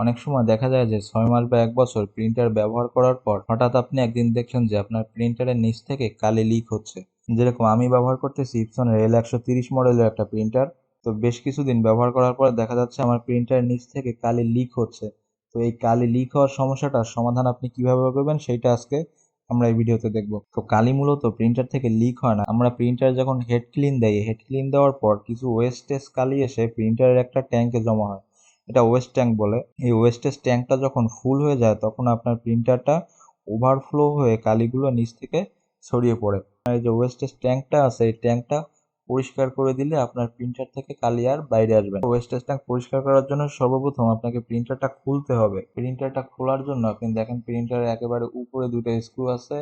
অনেক সময় দেখা যায় যে ছয় মাস বা এক বছর প্রিন্টার ব্যবহার করার পর হঠাৎ আপনি একদিন দেখছেন যে আপনার প্রিন্টারের নিচ থেকে কালি লিক হচ্ছে। যেরকম আমি ব্যবহার করতেছি ইপসনের এল একশো তিরিশ মডেলের একটা প্রিন্টার তো বেশ কিছুদিন ব্যবহার করার পর দেখা যাচ্ছে আমার প্রিন্টারের নিচ থেকে কালি লিক হচ্ছে। তো এই কালি লিক হওয়ার সমস্যাটার সমাধান আপনি কীভাবে করবেন সেইটা আজকে আমরা এই ভিডিওতে দেখব। তো কালি মূলত প্রিন্টার থেকে লিক হয় না। আমরা প্রিন্টার যখন হেড ক্লিন দেই হেড ক্লিন দেওয়ার পর কিছু ওয়েস্টেজ কালি এসে প্রিন্টারের একটা ট্যাঙ্কে জমা হয়। এটা ওয়েস্ট ট্যাঙ্ক বলে। এই ওয়েস্টেজ ট্যাঙ্কটা যখন ফুল হয়ে যায়, তখন আপনার প্রিন্টারটা ওভারফ্লো হয়ে কালিগুলো নিচ থেকে ছড়িয়ে পড়ে। এই যে ওয়েস্টেজ ট্যাঙ্কটা আছে, এই ট্যাঙ্কটা পরিষ্কার করে দিলে আপনার প্রিন্টার থেকে কালি আর বাইরে আসবে ওয়েস্টেজ ট্যাঙ্ক পরিষ্কার করার জন্য সর্বপ্রথম আপনাকে প্রিন্টারটা খুলতে হবে। প্রিন্টারটা খোলার জন্য আপনি দেখেন প্রিন্টারের একেবারে উপরে দুটো স্ক্রু আছে।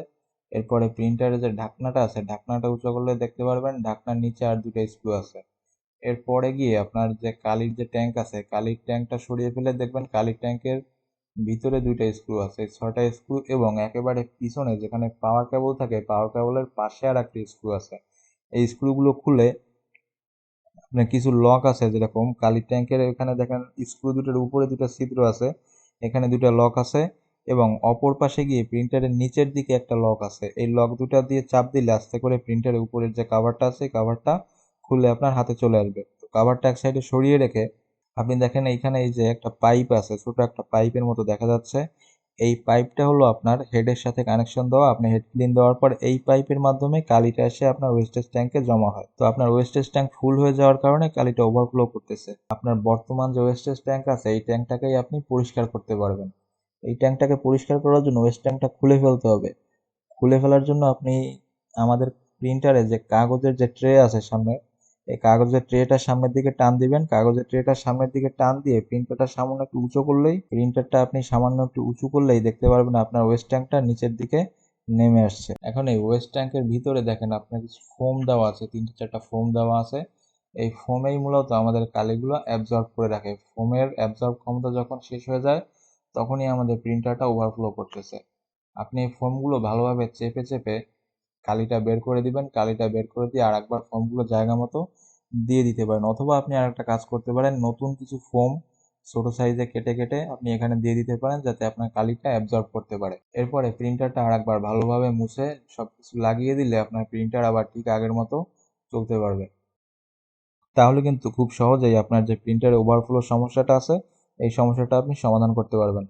এরপরে প্রিন্টারের যে ঢাকনাটা আছে, ঢাকনাটা উঁচু করলে দেখতে পারবেন, ঢাকনার নিচে আর দুটো স্ক্রু আছে। এরপরে গিয়ে আপনার যে কালির যে ট্যাঙ্ক আছে, কালির ট্যাঙ্কটা সরিয়ে ফেলে দেখবেন কালির ট্যাঙ্কের ভিতরে দুইটা স্ক্রু আছে, ছয়টা স্ক্রু এবং একেবারে পিছনে যেখানে পাওয়ার কেবল থাকে পাওয়ার কেবলের পাশে আর একটা স্ক্রু আছে। এই স্ক্রুগুলো খুলে আপনার কিছু লক আছে, যেরকম কালির ট্যাঙ্কের এখানে দেখেন স্ক্রু দুটোর উপরে দুটো ছিদ্র আছে, এখানে দুটো লক আছে এবং অপর পাশে গিয়ে প্রিন্টারের নিচের দিকে একটা লক আছে। এই লক দুটা দিয়ে চাপ দিলে আস্তে করে প্রিন্টারের উপরের যে কাভারটা আছে কাভারটা খুলে আপনার হাতে চলে আসবে। তো কাভারটা এক সাইডে সরিয়ে রেখে আপনি দেখেন এইখানে এই যে একটা পাইপ আছে, ছোট একটা পাইপের মতো দেখা যাচ্ছে। এই পাইপটা হলো আপনার হেডের সাথে কানেকশন দেওয়া। আপনি হেড ক্লিন দেওয়ার পর এই পাইপের মাধ্যমে কালিটা এসে আপনার ওয়েস্টেজ ট্যাঙ্কে জমা হয়। তো আপনার ওয়েস্টেজ ট্যাঙ্ক ফুল হয়ে যাওয়ার কারণে কালিটা ওভারফ্লো করতেছে। আপনার বর্তমান যে ওয়েস্টেজ ট্যাঙ্ক আছে, এই ট্যাঙ্কটাকেই আপনি পরিষ্কার করতে পারবেন। এই ট্যাঙ্কটাকে পরিষ্কার করার জন্য ওয়েস্ট ট্যাঙ্কটা খুলে ফেলতে হবে। খুলে ফেলার জন্য আপনি আমাদের প্রিন্টারে যে কাগজের যে ট্রে আছে সামনে এই কাগজের ট্রেটা সামনের দিকে টান দিবেন। কাগজের ট্রেটা সামনের দিকে টান দিয়ে প্রিন্টারটা সামান্য একটু উঁচু করলেই প্রিন্টারটা আপনি সামান্য একটু উঁচু করলেই দেখতে পারবেন আপনার ওয়েস্ট ট্যাঙ্কটা নিচের দিকে নেমে আসছে। এখন এই ওয়েস্ট ট্যাঙ্কের ভিতরে দেখেন আপনার কিছু ফোম দেওয়া আছে, তিনটে চারটা ফোম দেওয়া আছে। এই ফোমেই মূলত আমাদের কালিগুলো অ্যাবজর্ব করে রাখে। ফোমের অ্যাবজর্ব ক্ষমতা যখন শেষ হয়ে যায়, তখনই আমাদের প্রিন্টারটা ওভারফ্লো করতেছে। আপনি এই ফোমগুলো ভালোভাবে চেপে চেপে কালিটা বের করে দিবেন, কালিটা বের করে দিয়ে আর একবার ফোমগুলো জায়গা মতো দিয়ে দিতে পারেন। অথবা আপনি আর একটা কাজ করতে পারেন, নতুন কিছু ফোম ছোট সাইজে কেটে কেটে আপনি এখানে দিয়ে দিতে পারেন যাতে আপনার কালিটা অ্যাবজর্ব করতে পারে। এরপরে প্রিন্টারটা আর একবার ভালোভাবে মুছে সব কিছু লাগিয়ে দিলে আপনার প্রিন্টার আবার ঠিক আগের মতো চলতে পারবে। তাহলে কিন্তু খুব সহজেই আপনার যে প্রিন্টারে ওভারফ্লো সমস্যাটা আছে, এই সমস্যাটা আপনি সমাধান করতে পারবেন।